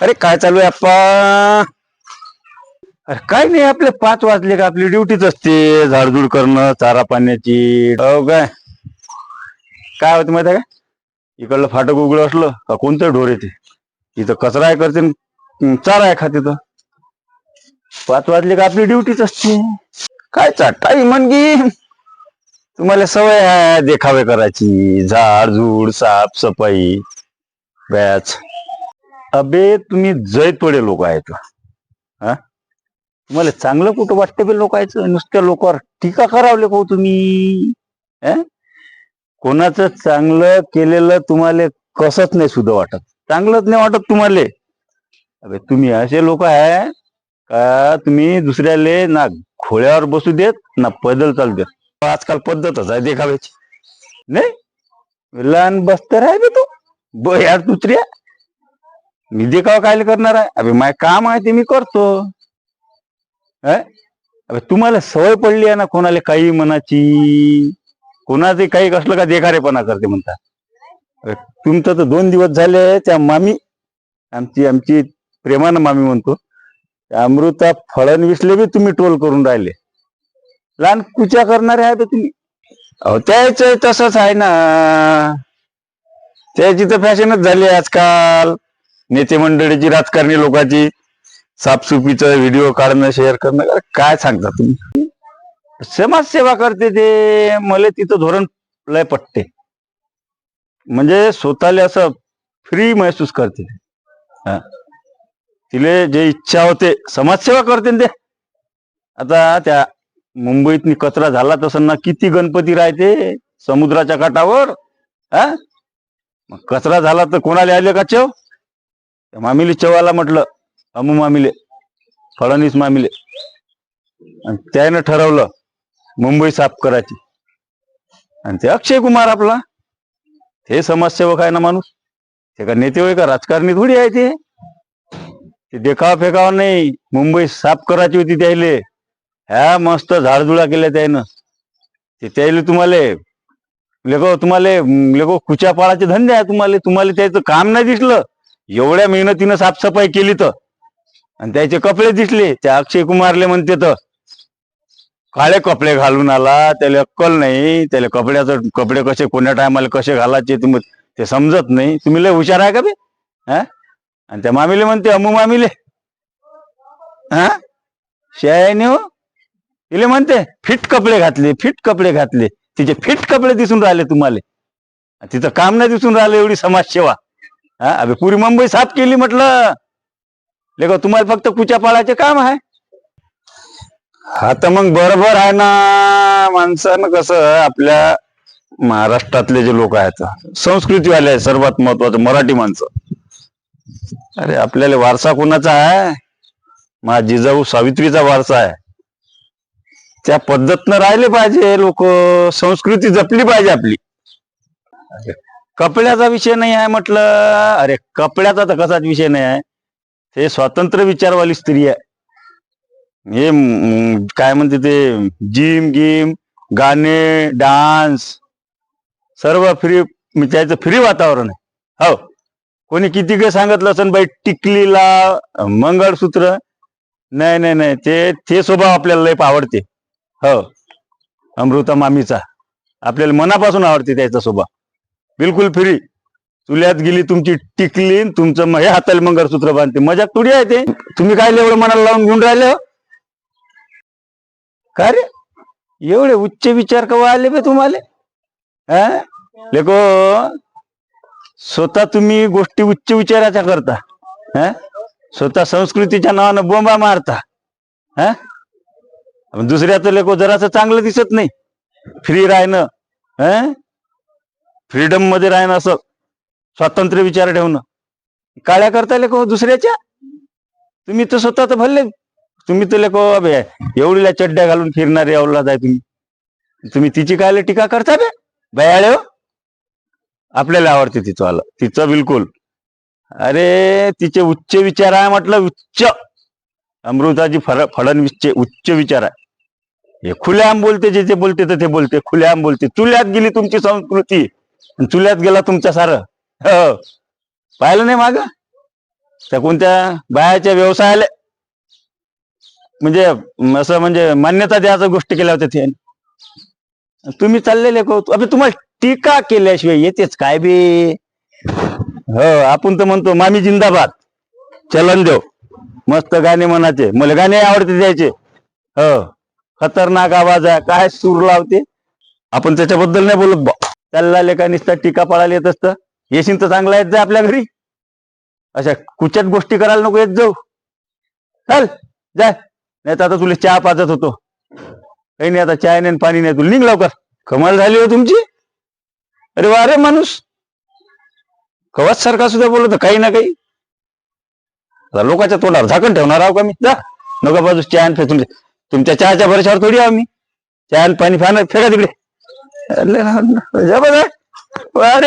अरे काय चालू आहे आप्पा? अरे काय नाही आपले पाच वाजले का? आपली ड्युटीच असते झाडझूड करणं चारा पाण्याची हो काय? काय होतं माहिती आहे का? इकडलं फाटक उघडं असलं का कोणतं ढोर येते? इथं कचरा आहे करते न चारा आहे खाते तर. पाच वाजले का? आपली ड्युटीच असते. काय चाटाई म्हणगी तुम्हाला सवय आहे देखावे करायची झाड झूड बॅच. अबे तुम्ही जैतोडे लोक आहेत. हा? तुम्हाला चांगलं कुठं वाटतं बे लोकायचं नुसत्या लोकांवर टीका करावले को हो तुम्ही? कोणाचं चांगलं केलेलं तुम्हाला कसंच नाही सुद्धा वाटत. चांगलंच नाही वाटत तुम्हाला. अबे तुम्ही असे लोक आहे का तुम्ही दुसऱ्याले ना घोड्यावर बसू देत ना पैदल चालू देत? आजकाल पद्धतच आहे देखाव्याची. नाही? लहान बसतर आहे बे तू. ब यार दुसऱ्या. मी देखावा काय करणार आहे? अभे माय काम आहे ते मी करतो. अभे तुम्हाला सवय पडली आहे ना कोणाला काही मनाची? कोणाचे काही कसलं का देखारेपणा करते म्हणता? तुमचं तर दोन दिवस झाले त्या मामी आमची आमची प्रेमानं मामी म्हणतो अमृता फडणवीसले बी तुम्ही टोल करून राहिले. लहान कुच्या करणारे आहे तुम्ही? अहो त्याच तसंच आहे ना. त्याची तर फॅशनच झाली आजकाल. नेते मंडळीची राजकारणी लोकांची साफसुफीचा व्हिडिओ काढणं शेअर करणं काय सांगता तुम्ही? समाजसेवा करते ते मला तिथं धोरण लय पटते. म्हणजे स्वतःला असं फ्री महसूस करते तिले जे इच्छा होते समाजसेवा करते ना ते. आता त्या मुंबईत कचरा झाला तसं ना किती गणपती राहते समुद्राच्या काठावर हा? मग कचरा झाला तर कोणाला आले का चव? मामिले चवाला म्हटलं अमू मामिले फडणवीस मामिले. आणि त्यानं ठरवलं मुंबई साफ करायची. आणि ते अक्षय कुमार आपला. हे समाजसेवक आहे ना माणूस. ते का नेते होय का राजकारणी थोडी आहे ते. ते देखावा फेकावा नाही. मुंबई साफ करायची होती त्याले. ह्या मस्त झाडझुळा केल्या त्यानं. ते त्याले तुम्हाला लेखो तुम्हाला लेखो कुच्या पाळाचे धंदे आहे तुम्हाला. तुम्हाला त्याचं काम नाही दिसलं. एवढ्या मेहनतीनं साफसफाई केली तर. आणि त्याचे कपडे दिसले त्या अक्षय कुमारले म्हणते तर. काळे कपडे घालून आला त्याला अक्कल नाही त्याला कपड्याचं कपडे कसे कोण्या टायमाला कसे घालायचे तुम्ही ते समजत नाही. तुम्ही लय हुशार आहे का बे? हा? आणि त्या मामीले म्हणते अमू मामीले. हा? शायने हो. तिले म्हणते फिट कपडे घातले फिट कपडे घातले. तिचे फिट कपडे दिसून राहिले तुम्हाला. तिचं काम नाही दिसून राहिलं एवढी समाजसेवा. हा अबे पुरी मुंबई साफ केली म्हटलं. लेखो तुम्हाला फक्त कुच्या पाळाचे काम आहे. हा तर मग बरोबर आहे ना माणसानं कसं आपल्या महाराष्ट्रातले जे लोक आहेत संस्कृतीवाले आहेत सर्वात महत्वाचं मराठी माणसं. अरे आपल्याला वारसा कोणाचा आहे? माझा जिजाऊ सावित्रीचा वारसा आहे. त्या पद्धतनं राहिले पाहिजे लोक संस्कृती जपली पाहिजे आपली. अरे, कपड्याचा विषय नाही आहे म्हटलं. अरे कपड्याचा तर कसाच विषय नाही आहे. ते स्वतंत्र विचारवाली स्त्री आहे. हे काय म्हणते ते जिम गिम गाणे डान्स सर्व फ्री म्हणजे त्याचं फ्री वातावरण आहे. हो. कोणी किती काही सांगितलं असं बाई टिकलीला मंगळसूत्र? नाही नाही नाही. ते ते स्वभाव आपल्याला लय आवडते. हो. अमृता मामीचा आपल्याला मनापासून आवडते त्याचा स्वभाव. बिलकुल फ्री. चुल्यात गेली तुमची टिकली तुमचं म- हे हाताला मंगळसूत्र बांधते. मजाक तुडी आहे ते. तुम्ही काय एवढं मनाला लावून घेऊन राहिले हो? काय रे? एवढे उच्च विचार कवा आले बे तुम्हाला? हा? लेको स्वतः तुम्ही गोष्टी उच्च विचाराच्या करता. हा? स्वतः संस्कृतीच्या नावानं बोंबा मारता. हा? दुसऱ्याचं लेको जरासं चांगलं दिसत नाही. फ्री राहणं. फ्रीडममध्ये राहणं असं स्वातंत्र्य विचार ठेवणं. काळ्या करता लेखो हो दुसऱ्याच्या? तुम्ही तर स्वतः तर भरले तुम्ही तर लेखो हो अभे एवढीला चड्ड्या घालून फिरणारे अवलाद आहे तुम्ही. तुम्ही तिची काय टीका करता बे? बयाळे हो. आपल्याला आवडते तिचं आलं. तिचं बिलकुल. अरे तिचे उच्च विचार आहे म्हटलं उच्च. अमृताजी फड फडणवीसचे उच्च विचार आहे. हे खुल्याम बोलते जे जे बोलते तर ते बोलते. खुल्याम बोलते. चुल्यात गेली तुमची संस्कृती. चुल्यात गेला तुमच्या सार. हो. पाहिलं नाही माग? त्या कोणत्या बायाच्या व्यवसायाला? म्हणजे असं म्हणजे मान्यता द्यायच्या गोष्टी केल्या होत्या ते तुम्ही चाललेले अबे तुम्हाला टीका केल्याशिवाय येतेच काय बी? हो आपण तर म्हणतो मामी जिंदाबाद. चलन देव. मस्त गाणे म्हणाचे मला गाणे आवडते द्यायचे. हो. खतरनाक आवाज आहे. काय सूर लावते? आपण त्याच्याबद्दल नाही बोलत बा. त्याला लेखा नुसता टीका पळायला येत असतं? येशील तर चांगला येत जा आपल्या घरी. अशा कुचट गोष्टी करायला नको येत जाऊ. चल जाय नाही तर आता तुला चहा पाजत होतो. काही नाही आता चहा नाही आणि पाणी नाही. तुला निघ लवकर. कमाल झाली हो तुमची. अरे वा रे माणूस. कवच सारखा सुद्धा बोलत काही ना काही. आता लोकांच्या तोंडावर झाकण ठेवणार आहो का मी? जा. नका बाजू चहा तुमच्या तुमच्या चहाच्या भरशावर थोडी आहो मी. चहा पाणी फॅन फेका तिकडे. अरे, जा बा, जा. अरे